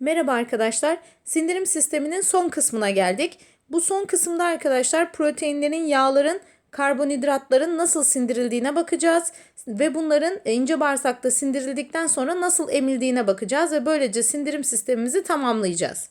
Merhaba arkadaşlar. Sindirim sisteminin son kısmına geldik. Bu son kısımda arkadaşlar proteinlerin, yağların, karbonhidratların nasıl sindirildiğine bakacağız ve bunların ince bağırsakta sindirildikten sonra nasıl emildiğine bakacağız ve böylece sindirim sistemimizi tamamlayacağız.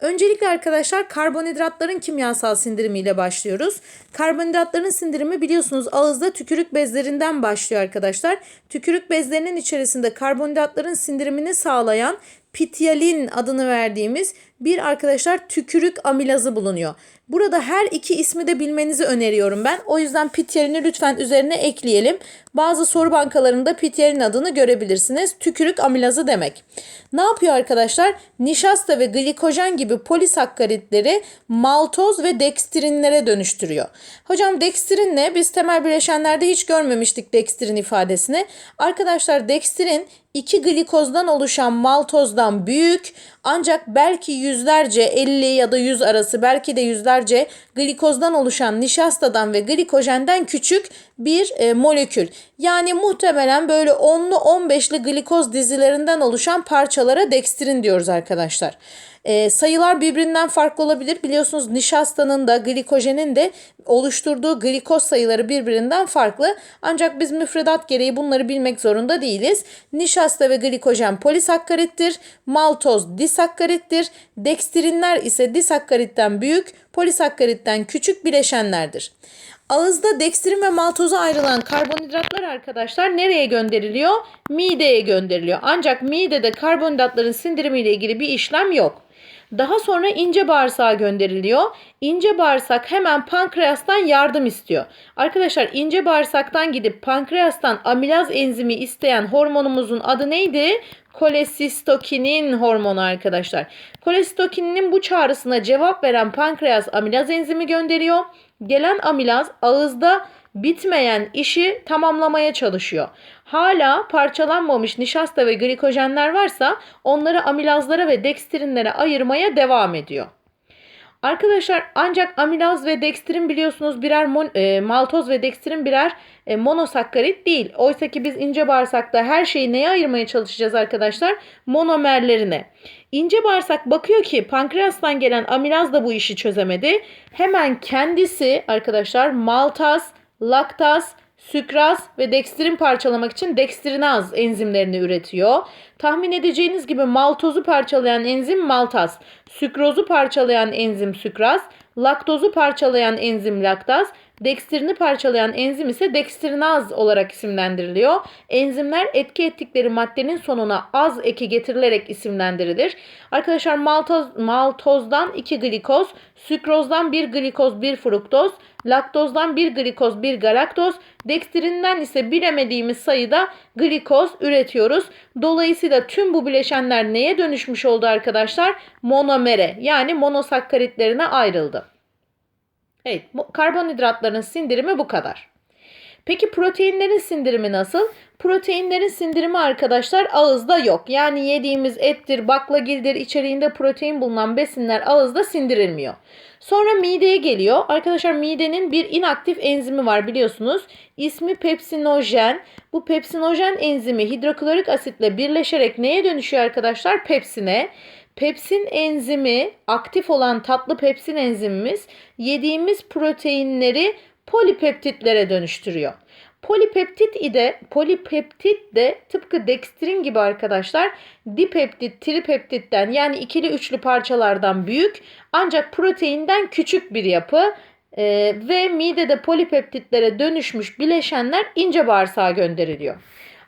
Öncelikle arkadaşlar karbonhidratların kimyasal sindirimiyle başlıyoruz. Karbonhidratların sindirimi biliyorsunuz ağızda tükürük bezlerinden başlıyor arkadaşlar. Tükürük bezlerinin içerisinde karbonhidratların sindirimini sağlayan pityalin adını verdiğimiz bir arkadaşlar tükürük amilazı bulunuyor. Burada her iki ismi de bilmenizi öneriyorum ben. O yüzden pityalini lütfen üzerine ekleyelim. Bazı soru bankalarında pityalin adını görebilirsiniz. Tükürük amilazı demek. Ne yapıyor arkadaşlar? Nişasta ve glikojen gibi polisakkaritleri maltoz ve dekstrinlere dönüştürüyor. Hocam dekstrin ne? Biz temel bileşenlerde hiç görmemiştik dekstrin ifadesini. Arkadaşlar dekstrin iki glikozdan oluşan maltozdan büyük ancak belki yüzlerce 50 ya da 100 arası belki de yüzlerce glikozdan oluşan nişastadan ve glikojenden küçük bir e, molekül. Yani muhtemelen böyle 10'lu 15'li glikoz dizilerinden oluşan parçalara dekstrin diyoruz arkadaşlar. E, sayılar birbirinden farklı olabilir. Biliyorsunuz nişastanın da glikojenin de oluşturduğu glikoz sayıları birbirinden farklı. Ancak biz müfredat gereği bunları bilmek zorunda değiliz. Nişasta ve glikojen polisakkarittir. Maltoz disakkarittir. Dekstrinler ise disakkaritten büyük, polisakkaritten küçük bileşenlerdir. Ağızda dekstrin ve maltoza ayrılan karbonhidratlar arkadaşlar nereye gönderiliyor? Mideye gönderiliyor. Ancak midede karbonhidratların sindirimiyle ilgili bir işlem yok. Daha sonra ince bağırsağa gönderiliyor. İnce bağırsak hemen pankreastan yardım istiyor. Arkadaşlar ince bağırsaktan gidip pankreastan amilaz enzimi isteyen hormonumuzun adı neydi? Kolesistokinin hormonu arkadaşlar. Kolesistokinin bu çağrısına cevap veren pankreas amilaz enzimi gönderiyor. Gelen amilaz ağızda bitmeyen işi tamamlamaya çalışıyor. Hala parçalanmamış nişasta ve glikojenler varsa onları amilazlara ve dekstrinlere ayırmaya devam ediyor. Arkadaşlar ancak amilaz ve dekstrin biliyorsunuz birer mon, e, maltoz ve dekstrin birer e, monosakkarit değil. Oysa ki biz ince bağırsakta her şeyi neye ayırmaya çalışacağız arkadaşlar? Monomerlerine. İnce bağırsak bakıyor ki pankreastan gelen amilaz da bu işi çözemedi. Hemen kendisi arkadaşlar maltaz, laktaz, sükraz ve dekstrin parçalamak için dekstrinaz enzimlerini üretiyor. Tahmin edeceğiniz gibi maltozu parçalayan enzim maltaz, sükrozu parçalayan enzim sükraz, laktozu parçalayan enzim laktaz, dekstrini parçalayan enzim ise dekstrinaz olarak isimlendiriliyor. Enzimler etki ettikleri maddenin sonuna az eki getirilerek isimlendirilir. Arkadaşlar maltoz, maltozdan 2 glikoz, sükrozdan 1 glikoz 1 fruktoz, laktozdan 1 glikoz 1 galaktoz, dekstrinden ise bilemediğimiz sayıda glikoz üretiyoruz. Dolayısıyla tüm bu bileşenler neye dönüşmüş oldu arkadaşlar? Monomere yani monosakkaritlerine ayrıldı. Evet, karbonhidratların sindirimi bu kadar. Peki proteinlerin sindirimi nasıl? Proteinlerin sindirimi arkadaşlar ağızda yok. Yani yediğimiz ettir, baklagildir içeriğinde protein bulunan besinler ağızda sindirilmiyor. Sonra mideye geliyor. Arkadaşlar midenin bir inaktif enzimi var biliyorsunuz. İsmi pepsinojen. Bu pepsinojen enzimi hidroklorik asitle birleşerek neye dönüşüyor arkadaşlar? Pepsine. Pepsin enzimi, aktif olan tatlı pepsin enzimimiz yediğimiz proteinleri polipeptitlere dönüştürüyor. Polipeptit ide polipeptit de tıpkı dekstrin gibi arkadaşlar dipeptit tripeptitten yani ikili üçlü parçalardan büyük ancak proteinden küçük bir yapı ee, ve midede polipeptitlere dönüşmüş bileşenler ince bağırsağa gönderiliyor.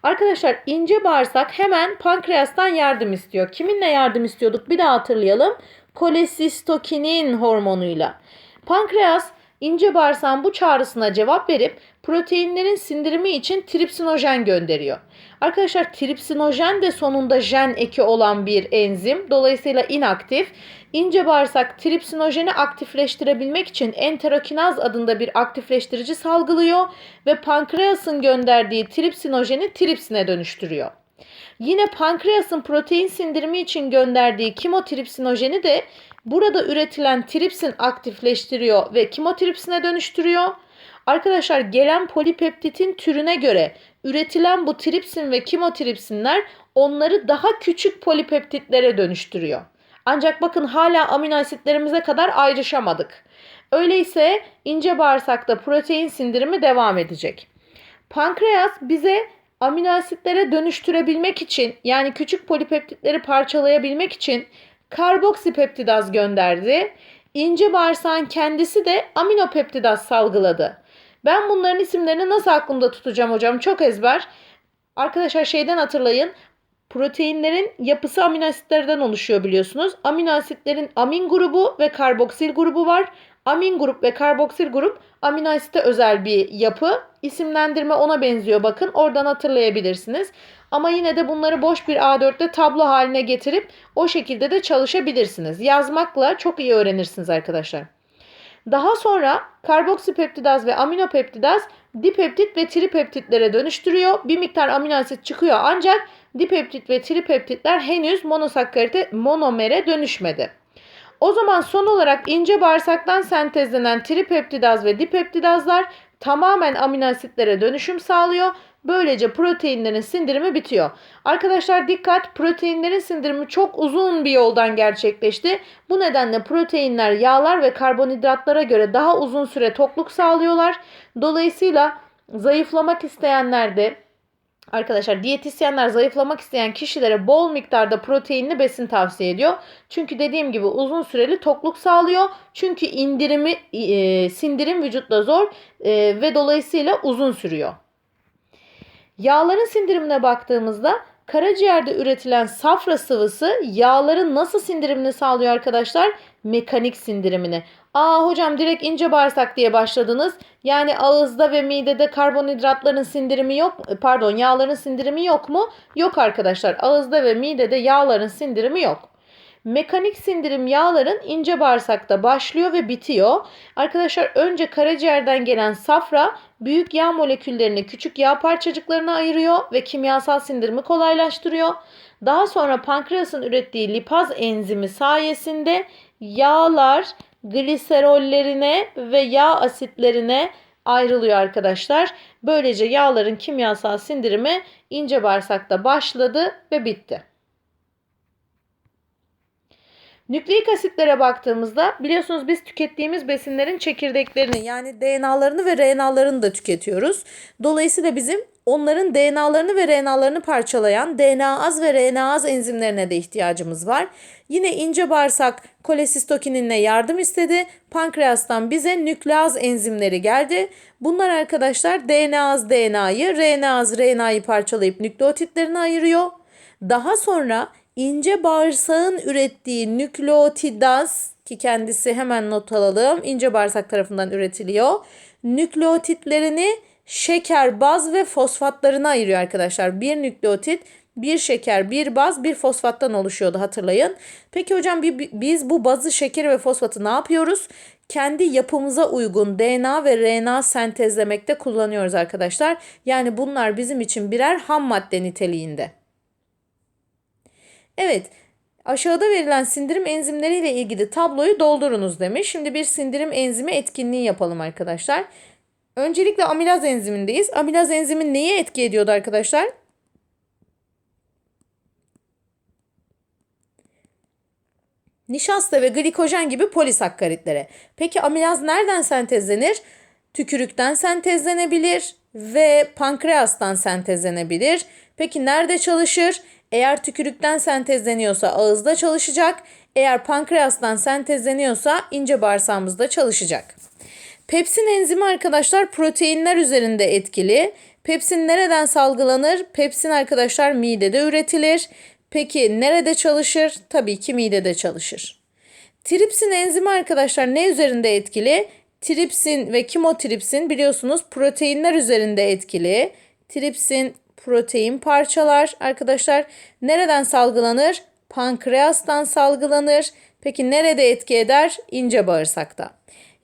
Arkadaşlar ince bağırsak hemen pankreastan yardım istiyor. Kiminle yardım istiyorduk bir daha hatırlayalım. Kolesistokinin hormonuyla. Pankreas ince bağırsağın bu çağrısına cevap verip proteinlerin sindirimi için tripsinojen gönderiyor. Arkadaşlar tripsinojen de sonunda jen eki olan bir enzim. Dolayısıyla inaktif. İnce bağırsak tripsinojeni aktifleştirebilmek için enterokinaz adında bir aktifleştirici salgılıyor ve pankreasın gönderdiği tripsinojeni tripsine dönüştürüyor. Yine pankreasın protein sindirimi için gönderdiği kimotripsinojeni de burada üretilen tripsin aktifleştiriyor ve kimotripsine dönüştürüyor. Arkadaşlar gelen polipeptitin türüne göre üretilen bu tripsin ve kimotripsinler onları daha küçük polipeptitlere dönüştürüyor. Ancak bakın hala amino asitlerimize kadar ayrışamadık. Öyleyse ince bağırsakta protein sindirimi devam edecek. Pankreas bize amino asitlere dönüştürebilmek için yani küçük polipeptitleri parçalayabilmek için karboksipeptidaz gönderdi. İnce bağırsağın kendisi de aminopeptidaz salgıladı. Ben bunların isimlerini nasıl aklımda tutacağım hocam? Çok ezber. Arkadaşlar şeyden hatırlayın. Proteinlerin yapısı amino asitlerden oluşuyor biliyorsunuz. Amino asitlerin amin grubu ve karboksil grubu var. Amin grup ve karboksil grup amino asite özel bir yapı. İsimlendirme ona benziyor bakın. Oradan hatırlayabilirsiniz. Ama yine de bunları boş bir A4'te tablo haline getirip o şekilde de çalışabilirsiniz. Yazmakla çok iyi öğrenirsiniz arkadaşlar. Daha sonra karboksipeptidaz ve aminopeptidaz dipeptit ve tripeptitlere dönüştürüyor. Bir miktar amino asit çıkıyor ancak dipeptit ve tripeptitler henüz monosakkarite monomere dönüşmedi. O zaman son olarak ince bağırsaktan sentezlenen tripeptidaz ve dipeptidazlar tamamen amino asitlere dönüşüm sağlıyor. Böylece proteinlerin sindirimi bitiyor. Arkadaşlar dikkat proteinlerin sindirimi çok uzun bir yoldan gerçekleşti. Bu nedenle proteinler yağlar ve karbonhidratlara göre daha uzun süre tokluk sağlıyorlar. Dolayısıyla zayıflamak isteyenler de Arkadaşlar diyetisyenler zayıflamak isteyen kişilere bol miktarda proteinli besin tavsiye ediyor. Çünkü dediğim gibi uzun süreli tokluk sağlıyor. Çünkü indirimi e, sindirim vücutta zor e, ve dolayısıyla uzun sürüyor. Yağların sindirimine baktığımızda karaciğerde üretilen safra sıvısı yağların nasıl sindirimini sağlıyor arkadaşlar? Mekanik sindirimini. Aa hocam direkt ince bağırsak diye başladınız. Yani ağızda ve midede karbonhidratların sindirimi yok. Pardon yağların sindirimi yok mu? Yok arkadaşlar. Ağızda ve midede yağların sindirimi yok. Mekanik sindirim yağların ince bağırsakta başlıyor ve bitiyor. Arkadaşlar önce karaciğerden gelen safra büyük yağ moleküllerini küçük yağ parçacıklarına ayırıyor ve kimyasal sindirimi kolaylaştırıyor. Daha sonra pankreasın ürettiği lipaz enzimi sayesinde yağlar gliserollerine ve yağ asitlerine ayrılıyor arkadaşlar. Böylece yağların kimyasal sindirimi ince bağırsakta başladı ve bitti. Nükleik asitlere baktığımızda biliyorsunuz biz tükettiğimiz besinlerin çekirdeklerini yani DNA'larını ve RNA'larını da tüketiyoruz. Dolayısıyla bizim onların DNA'larını ve RNA'larını parçalayan DNA az ve RNA az enzimlerine de ihtiyacımız var. Yine ince bağırsak kolesistokininle yardım istedi. Pankreastan bize nükleaz enzimleri geldi. Bunlar arkadaşlar DNA az DNA'yı, RNA az RNA'yı parçalayıp nükleotitlerine ayırıyor. Daha sonra ince bağırsağın ürettiği nükleotidaz ki kendisi hemen not alalım ince bağırsak tarafından üretiliyor. Nükleotitlerini şeker, baz ve fosfatlarına ayırıyor arkadaşlar. Bir nükleotit, bir şeker, bir baz, bir fosfattan oluşuyordu hatırlayın. Peki hocam biz bu bazı, şekeri ve fosfatı ne yapıyoruz? Kendi yapımıza uygun DNA ve RNA sentezlemekte kullanıyoruz arkadaşlar. Yani bunlar bizim için birer ham madde niteliğinde. Evet, aşağıda verilen sindirim enzimleriyle ilgili tabloyu doldurunuz demiş. Şimdi bir sindirim enzimi etkinliği yapalım arkadaşlar. Öncelikle amilaz enzimindeyiz. Amilaz enzimi neye etki ediyordu arkadaşlar? Nişasta ve glikojen gibi polisakkaritlere. Peki amilaz nereden sentezlenir? Tükürükten sentezlenebilir ve pankreastan sentezlenebilir. Peki nerede çalışır? Eğer tükürükten sentezleniyorsa ağızda çalışacak. Eğer pankreastan sentezleniyorsa ince bağırsağımızda çalışacak. Pepsin enzimi arkadaşlar proteinler üzerinde etkili. Pepsin nereden salgılanır? Pepsin arkadaşlar midede üretilir. Peki nerede çalışır? Tabii ki midede çalışır. Tripsin enzimi arkadaşlar ne üzerinde etkili? Tripsin ve kimotripsin biliyorsunuz proteinler üzerinde etkili. Tripsin protein parçalar arkadaşlar nereden salgılanır? Pankreastan salgılanır. Peki nerede etki eder? İnce bağırsakta.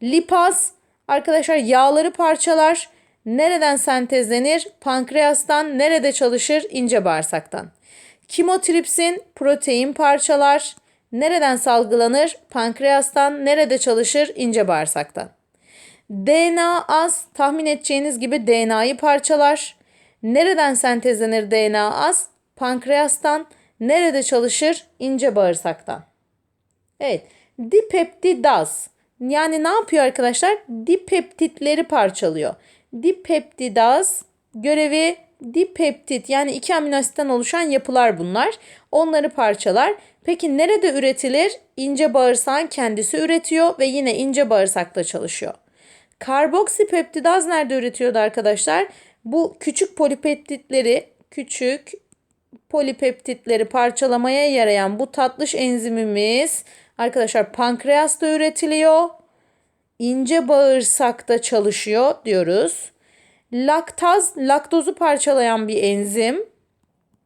Lipaz arkadaşlar yağları parçalar. Nereden sentezlenir? Pankreastan. Nerede çalışır? İnce bağırsaktan. Kimotripsin protein parçalar. Nereden salgılanır? Pankreastan. Nerede çalışır? İnce bağırsaktan. DNA az tahmin edeceğiniz gibi DNA'yı parçalar. Nereden sentezlenir DNA az? Pankreastan. Nerede çalışır? İnce bağırsaktan. Evet. Dipeptidaz. Yani ne yapıyor arkadaşlar? Dipeptitleri parçalıyor. Dipeptidaz görevi dipeptit yani iki amino asitten oluşan yapılar bunlar. Onları parçalar. Peki nerede üretilir? İnce bağırsağın kendisi üretiyor ve yine ince bağırsakta çalışıyor. Karboksipeptidaz nerede üretiyordu arkadaşlar? Bu küçük polipeptitleri, küçük polipeptitleri parçalamaya yarayan bu tatlış enzimimiz arkadaşlar pankreasta üretiliyor. İnce bağırsakta çalışıyor diyoruz. Laktaz, laktozu parçalayan bir enzim.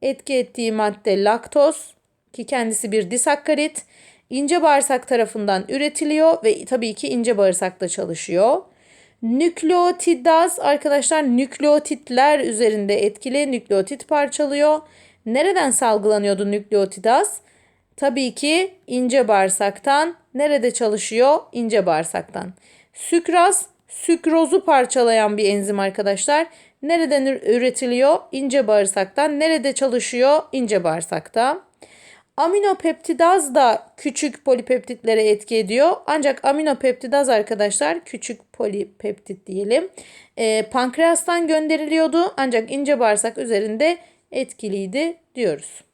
Etki ettiği madde laktoz ki kendisi bir disakkarit. İnce bağırsak tarafından üretiliyor ve tabii ki ince bağırsakta çalışıyor. Nükleotidaz arkadaşlar nükleotitler üzerinde etkili nükleotit parçalıyor. Nereden salgılanıyordu nükleotidaz? Tabii ki ince bağırsaktan. Nerede çalışıyor? İnce bağırsaktan. Sükraz, sükrozu parçalayan bir enzim arkadaşlar. Nereden üretiliyor? İnce bağırsaktan. Nerede çalışıyor? İnce bağırsakta. Aminopeptidaz da küçük polipeptitlere etki ediyor. Ancak aminopeptidaz arkadaşlar küçük polipeptit diyelim. E, pankreastan gönderiliyordu ancak ince bağırsak üzerinde etkiliydi diyoruz.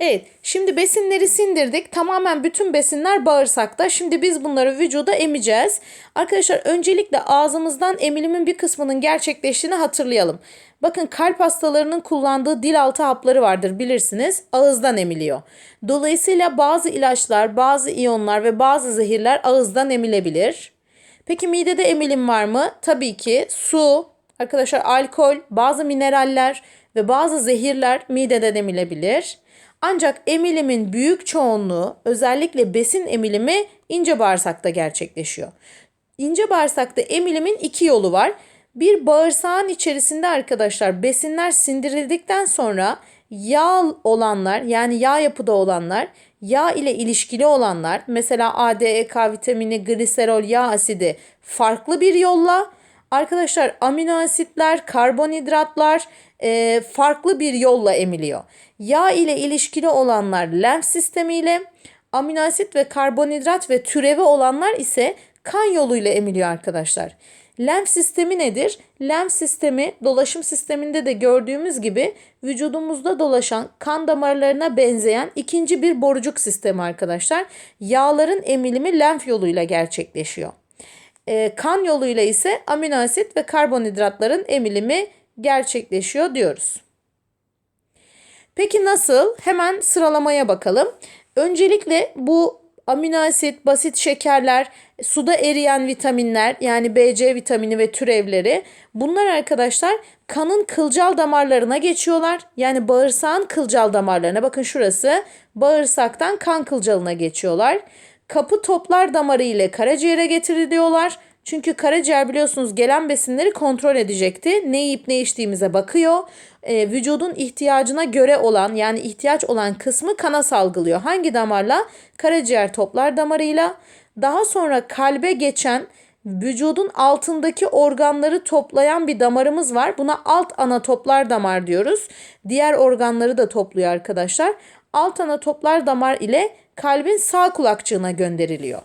Evet, şimdi besinleri sindirdik. Tamamen bütün besinler bağırsakta. Şimdi biz bunları vücuda emeceğiz. Arkadaşlar öncelikle ağzımızdan emilimin bir kısmının gerçekleştiğini hatırlayalım. Bakın kalp hastalarının kullandığı dil altı hapları vardır bilirsiniz. Ağızdan emiliyor. Dolayısıyla bazı ilaçlar, bazı iyonlar ve bazı zehirler ağızdan emilebilir. Peki midede emilim var mı? Tabii ki su, arkadaşlar alkol, bazı mineraller ve bazı zehirler mideden emilebilir. Ancak emilimin büyük çoğunluğu özellikle besin emilimi ince bağırsakta gerçekleşiyor. İnce bağırsakta emilimin iki yolu var. Bir bağırsağın içerisinde arkadaşlar besinler sindirildikten sonra yağ olanlar yani yağ yapıda olanlar yağ ile ilişkili olanlar mesela A, D, E, K vitamini, gliserol, yağ asidi farklı bir yolla arkadaşlar amino asitler, karbonhidratlar e, farklı bir yolla emiliyor. Yağ ile ilişkili olanlar lenf sistemiyle, amino asit ve karbonhidrat ve türevi olanlar ise kan yoluyla emiliyor arkadaşlar. Lenf sistemi nedir? Lenf sistemi dolaşım sisteminde de gördüğümüz gibi vücudumuzda dolaşan kan damarlarına benzeyen ikinci bir borucuk sistemi arkadaşlar. Yağların emilimi lenf yoluyla gerçekleşiyor. E, kan yoluyla ise amino asit ve karbonhidratların emilimi gerçekleşiyor diyoruz. Peki nasıl? Hemen sıralamaya bakalım. Öncelikle bu amino asit, basit şekerler, suda eriyen vitaminler yani BC vitamini ve türevleri bunlar arkadaşlar kanın kılcal damarlarına geçiyorlar. Yani bağırsağın kılcal damarlarına bakın şurası bağırsaktan kan kılcalına geçiyorlar. Kapı toplar damarı ile karaciğere getiriliyorlar. Çünkü karaciğer biliyorsunuz gelen besinleri kontrol edecekti. Ne yiyip ne içtiğimize bakıyor. E, vücudun ihtiyacına göre olan yani ihtiyaç olan kısmı kana salgılıyor. Hangi damarla? Karaciğer toplar damarıyla. Daha sonra kalbe geçen vücudun altındaki organları toplayan bir damarımız var. Buna alt ana toplar damar diyoruz. Diğer organları da topluyor arkadaşlar. Alt ana toplar damar ile kalbin sağ kulakçığına gönderiliyor.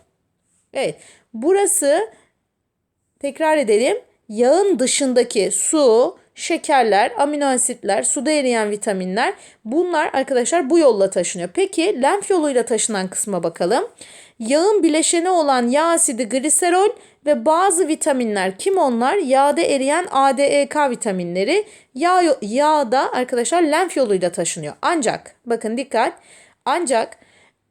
Evet, burası Tekrar edelim. Yağın dışındaki su, şekerler, amino asitler, suda eriyen vitaminler bunlar arkadaşlar bu yolla taşınıyor. Peki lenf yoluyla taşınan kısma bakalım. Yağın bileşeni olan yağ asidi gliserol ve bazı vitaminler kim onlar? Yağda eriyen ADEK vitaminleri yağ, yağda arkadaşlar lenf yoluyla taşınıyor. Ancak bakın dikkat ancak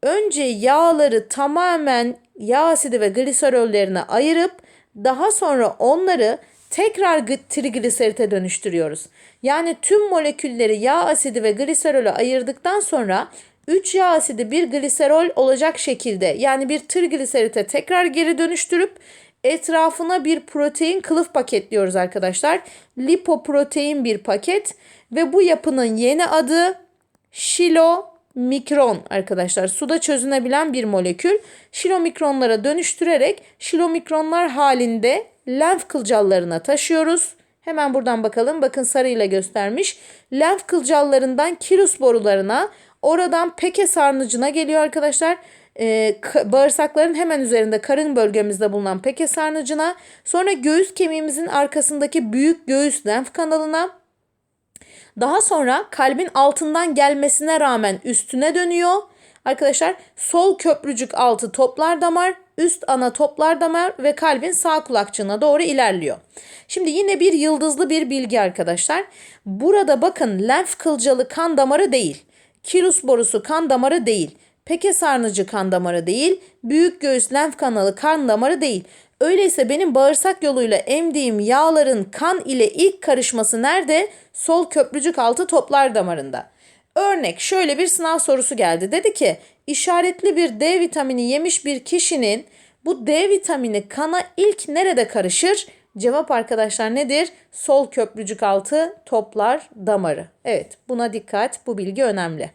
önce yağları tamamen yağ asidi ve gliserollerine ayırıp daha sonra onları tekrar trigliserite dönüştürüyoruz. Yani tüm molekülleri yağ asidi ve gliserole ayırdıktan sonra 3 yağ asidi bir gliserol olacak şekilde yani bir trigliserite tekrar geri dönüştürüp etrafına bir protein kılıf paketliyoruz arkadaşlar. Lipoprotein bir paket ve bu yapının yeni adı şilo mikron arkadaşlar. Suda çözünebilen bir molekül. Şilomikronlara dönüştürerek şilomikronlar halinde lenf kılcallarına taşıyoruz. Hemen buradan bakalım. Bakın sarıyla göstermiş. Lenf kılcallarından kirus borularına, oradan peke sarnıcına geliyor arkadaşlar. Ee, bağırsakların hemen üzerinde karın bölgemizde bulunan peke sarnıcına, sonra göğüs kemiğimizin arkasındaki büyük göğüs lenf kanalına, daha sonra kalbin altından gelmesine rağmen üstüne dönüyor. Arkadaşlar sol köprücük altı toplar damar, üst ana toplar damar ve kalbin sağ kulakçığına doğru ilerliyor. Şimdi yine bir yıldızlı bir bilgi arkadaşlar. Burada bakın lenf kılcalı kan damarı değil. Kirus borusu kan damarı değil. Peke sarnıcı kan damarı değil. Büyük göğüs lenf kanalı kan damarı değil. Öyleyse benim bağırsak yoluyla emdiğim yağların kan ile ilk karışması nerede? Sol köprücük altı toplar damarında. Örnek şöyle bir sınav sorusu geldi. Dedi ki işaretli bir D vitamini yemiş bir kişinin bu D vitamini kana ilk nerede karışır? Cevap arkadaşlar nedir? Sol köprücük altı toplar damarı. Evet buna dikkat bu bilgi önemli.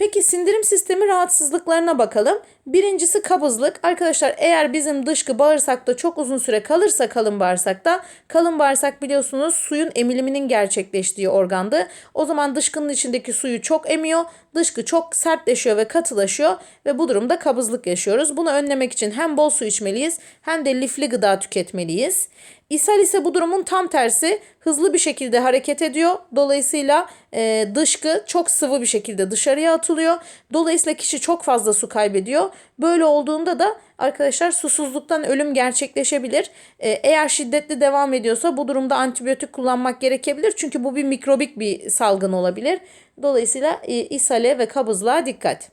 Peki sindirim sistemi rahatsızlıklarına bakalım. Birincisi kabızlık. Arkadaşlar eğer bizim dışkı bağırsakta çok uzun süre kalırsa kalın bağırsakta, kalın bağırsak biliyorsunuz suyun emiliminin gerçekleştiği organdı. O zaman dışkının içindeki suyu çok emiyor. Dışkı çok sertleşiyor ve katılaşıyor ve bu durumda kabızlık yaşıyoruz. Bunu önlemek için hem bol su içmeliyiz hem de lifli gıda tüketmeliyiz. İshal ise bu durumun tam tersi hızlı bir şekilde hareket ediyor. Dolayısıyla e, dışkı çok sıvı bir şekilde dışarıya atılıyor. Dolayısıyla kişi çok fazla su kaybediyor. Böyle olduğunda da arkadaşlar susuzluktan ölüm gerçekleşebilir. E, eğer şiddetli devam ediyorsa bu durumda antibiyotik kullanmak gerekebilir. Çünkü bu bir mikrobik bir salgın olabilir. Dolayısıyla e, ishale ve kabızlığa dikkat.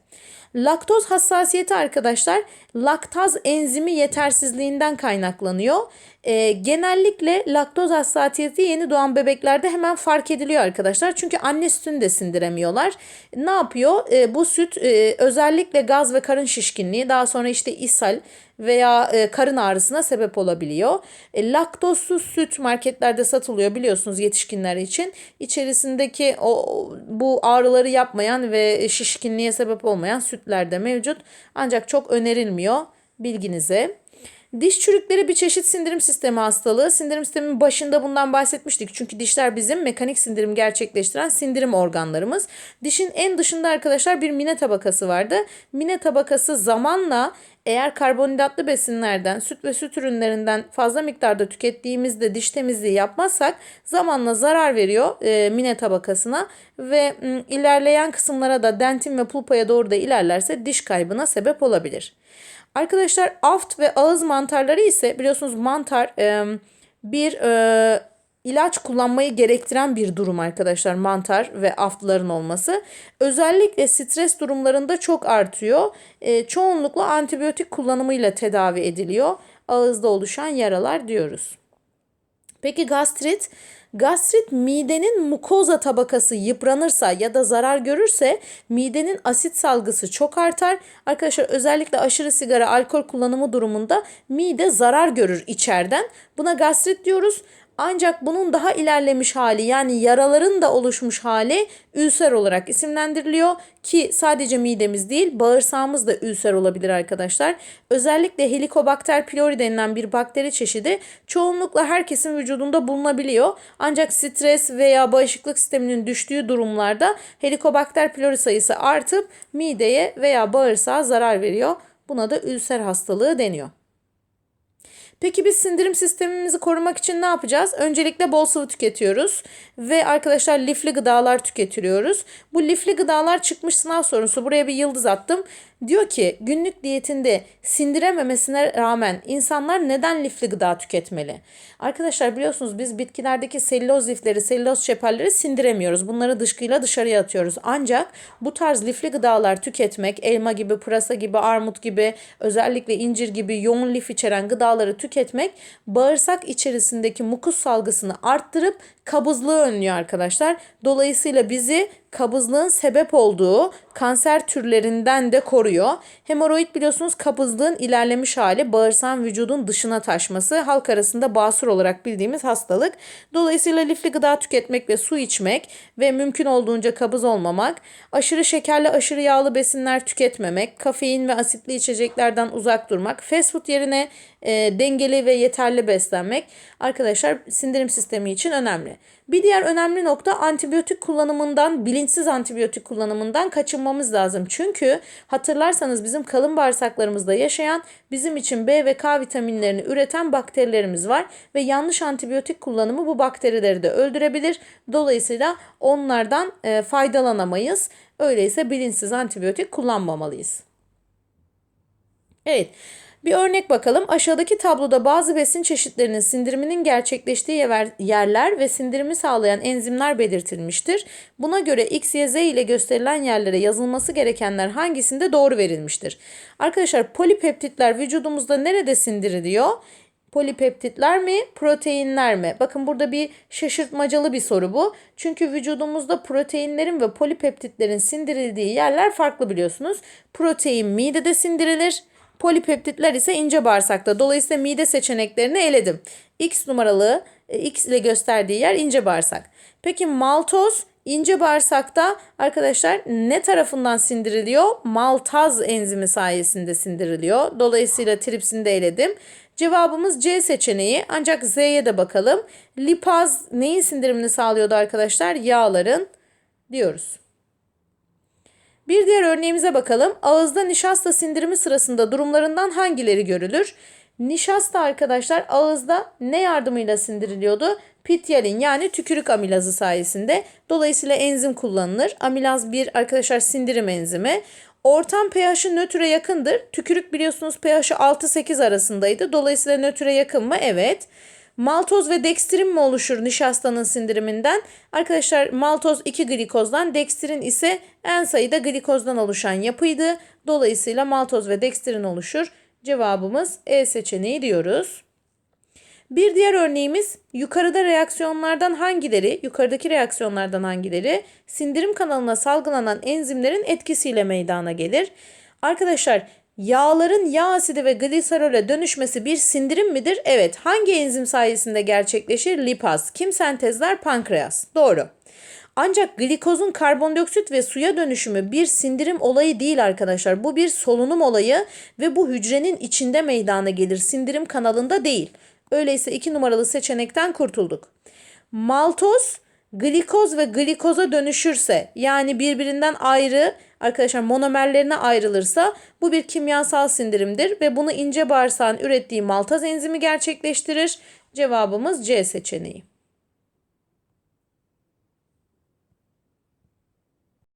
Laktoz hassasiyeti arkadaşlar laktaz enzimi yetersizliğinden kaynaklanıyor. Ee, genellikle laktoz hassasiyeti yeni doğan bebeklerde hemen fark ediliyor arkadaşlar. Çünkü anne sütünü de sindiremiyorlar. Ne yapıyor? Ee, bu süt e, özellikle gaz ve karın şişkinliği daha sonra işte ishal veya e, karın ağrısına sebep olabiliyor. E, laktozsuz süt marketlerde satılıyor biliyorsunuz yetişkinler için. İçerisindeki o bu ağrıları yapmayan ve şişkinliğe sebep olmayan sütler de mevcut. Ancak çok önerilmiyor bilginize. Diş çürükleri bir çeşit sindirim sistemi hastalığı. Sindirim sisteminin başında bundan bahsetmiştik. Çünkü dişler bizim mekanik sindirim gerçekleştiren sindirim organlarımız. Dişin en dışında arkadaşlar bir mine tabakası vardı. Mine tabakası zamanla eğer karbonhidratlı besinlerden, süt ve süt ürünlerinden fazla miktarda tükettiğimizde diş temizliği yapmazsak zamanla zarar veriyor e, mine tabakasına ve m, ilerleyen kısımlara da dentin ve pulpaya doğru da ilerlerse diş kaybına sebep olabilir. Arkadaşlar aft ve ağız mantarları ise biliyorsunuz mantar e, bir e, ilaç kullanmayı gerektiren bir durum arkadaşlar mantar ve aftların olması. Özellikle stres durumlarında çok artıyor. E, çoğunlukla antibiyotik kullanımıyla tedavi ediliyor. Ağızda oluşan yaralar diyoruz. Peki gastrit? Gastrit midenin mukoza tabakası yıpranırsa ya da zarar görürse midenin asit salgısı çok artar. Arkadaşlar özellikle aşırı sigara, alkol kullanımı durumunda mide zarar görür içeriden. Buna gastrit diyoruz. Ancak bunun daha ilerlemiş hali yani yaraların da oluşmuş hali ülser olarak isimlendiriliyor ki sadece midemiz değil bağırsağımız da ülser olabilir arkadaşlar. Özellikle Helicobacter pylori denilen bir bakteri çeşidi çoğunlukla herkesin vücudunda bulunabiliyor. Ancak stres veya bağışıklık sisteminin düştüğü durumlarda Helicobacter pylori sayısı artıp mideye veya bağırsağa zarar veriyor. Buna da ülser hastalığı deniyor. Peki biz sindirim sistemimizi korumak için ne yapacağız? Öncelikle bol sıvı tüketiyoruz ve arkadaşlar lifli gıdalar tüketiyoruz. Bu lifli gıdalar çıkmış sınav sorusu. Buraya bir yıldız attım. Diyor ki günlük diyetinde sindirememesine rağmen insanlar neden lifli gıda tüketmeli? Arkadaşlar biliyorsunuz biz bitkilerdeki selüloz lifleri, selüloz şepalleri sindiremiyoruz. Bunları dışkıyla dışarıya atıyoruz. Ancak bu tarz lifli gıdalar tüketmek, elma gibi, pırasa gibi, armut gibi, özellikle incir gibi yoğun lif içeren gıdaları tüketmek bağırsak içerisindeki mukus salgısını arttırıp kabızlığı önlüyor arkadaşlar. Dolayısıyla bizi kabızlığın sebep olduğu kanser türlerinden de koruyor. Hemoroid biliyorsunuz kabızlığın ilerlemiş hali bağırsağın vücudun dışına taşması halk arasında basur olarak bildiğimiz hastalık. Dolayısıyla lifli gıda tüketmek ve su içmek ve mümkün olduğunca kabız olmamak, aşırı şekerli aşırı yağlı besinler tüketmemek, kafein ve asitli içeceklerden uzak durmak, fast food yerine e, dengeli ve yeterli beslenmek arkadaşlar sindirim sistemi için önemli. Bir diğer önemli nokta antibiyotik kullanımından, bilinçsiz antibiyotik kullanımından kaçınmamız lazım. Çünkü hatırlarsanız bizim kalın bağırsaklarımızda yaşayan bizim için B ve K vitaminlerini üreten bakterilerimiz var ve yanlış antibiyotik kullanımı bu bakterileri de öldürebilir. Dolayısıyla onlardan e, faydalanamayız. Öyleyse bilinçsiz antibiyotik kullanmamalıyız. Evet. Bir örnek bakalım. Aşağıdaki tabloda bazı besin çeşitlerinin sindiriminin gerçekleştiği yerler ve sindirimi sağlayan enzimler belirtilmiştir. Buna göre X, Y, Z ile gösterilen yerlere yazılması gerekenler hangisinde doğru verilmiştir? Arkadaşlar polipeptitler vücudumuzda nerede sindiriliyor? Polipeptitler mi, proteinler mi? Bakın burada bir şaşırtmacalı bir soru bu. Çünkü vücudumuzda proteinlerin ve polipeptitlerin sindirildiği yerler farklı biliyorsunuz. Protein midede sindirilir. Polipeptitler ise ince bağırsakta. Dolayısıyla mide seçeneklerini eledim. X numaralı e, X ile gösterdiği yer ince bağırsak. Peki maltoz ince bağırsakta arkadaşlar ne tarafından sindiriliyor? Maltaz enzimi sayesinde sindiriliyor. Dolayısıyla tripsini de eledim. Cevabımız C seçeneği. Ancak Z'ye de bakalım. Lipaz neyin sindirimini sağlıyordu arkadaşlar? Yağların diyoruz. Bir diğer örneğimize bakalım. Ağızda nişasta sindirimi sırasında durumlarından hangileri görülür? Nişasta arkadaşlar ağızda ne yardımıyla sindiriliyordu? Pityalin yani tükürük amilazı sayesinde. Dolayısıyla enzim kullanılır. Amilaz bir arkadaşlar sindirim enzimi. Ortam pH'i nötre yakındır. Tükürük biliyorsunuz pH'i 6-8 arasındaydı. Dolayısıyla nötre yakın mı? Evet. Maltoz ve dekstrin mi oluşur nişastanın sindiriminden? Arkadaşlar maltoz 2 glikozdan, dekstrin ise en sayıda glikozdan oluşan yapıydı. Dolayısıyla maltoz ve dekstrin oluşur. Cevabımız E seçeneği diyoruz. Bir diğer örneğimiz yukarıda reaksiyonlardan hangileri, yukarıdaki reaksiyonlardan hangileri sindirim kanalına salgılanan enzimlerin etkisiyle meydana gelir? Arkadaşlar Yağların yağ asidi ve gliserole dönüşmesi bir sindirim midir? Evet. Hangi enzim sayesinde gerçekleşir? Lipaz. Kim sentezler? Pankreas. Doğru. Ancak glikozun karbondioksit ve suya dönüşümü bir sindirim olayı değil arkadaşlar. Bu bir solunum olayı ve bu hücrenin içinde meydana gelir. Sindirim kanalında değil. Öyleyse iki numaralı seçenekten kurtulduk. Maltoz glikoz ve glikoza dönüşürse yani birbirinden ayrı arkadaşlar monomerlerine ayrılırsa bu bir kimyasal sindirimdir ve bunu ince bağırsağın ürettiği maltaz enzimi gerçekleştirir. Cevabımız C seçeneği.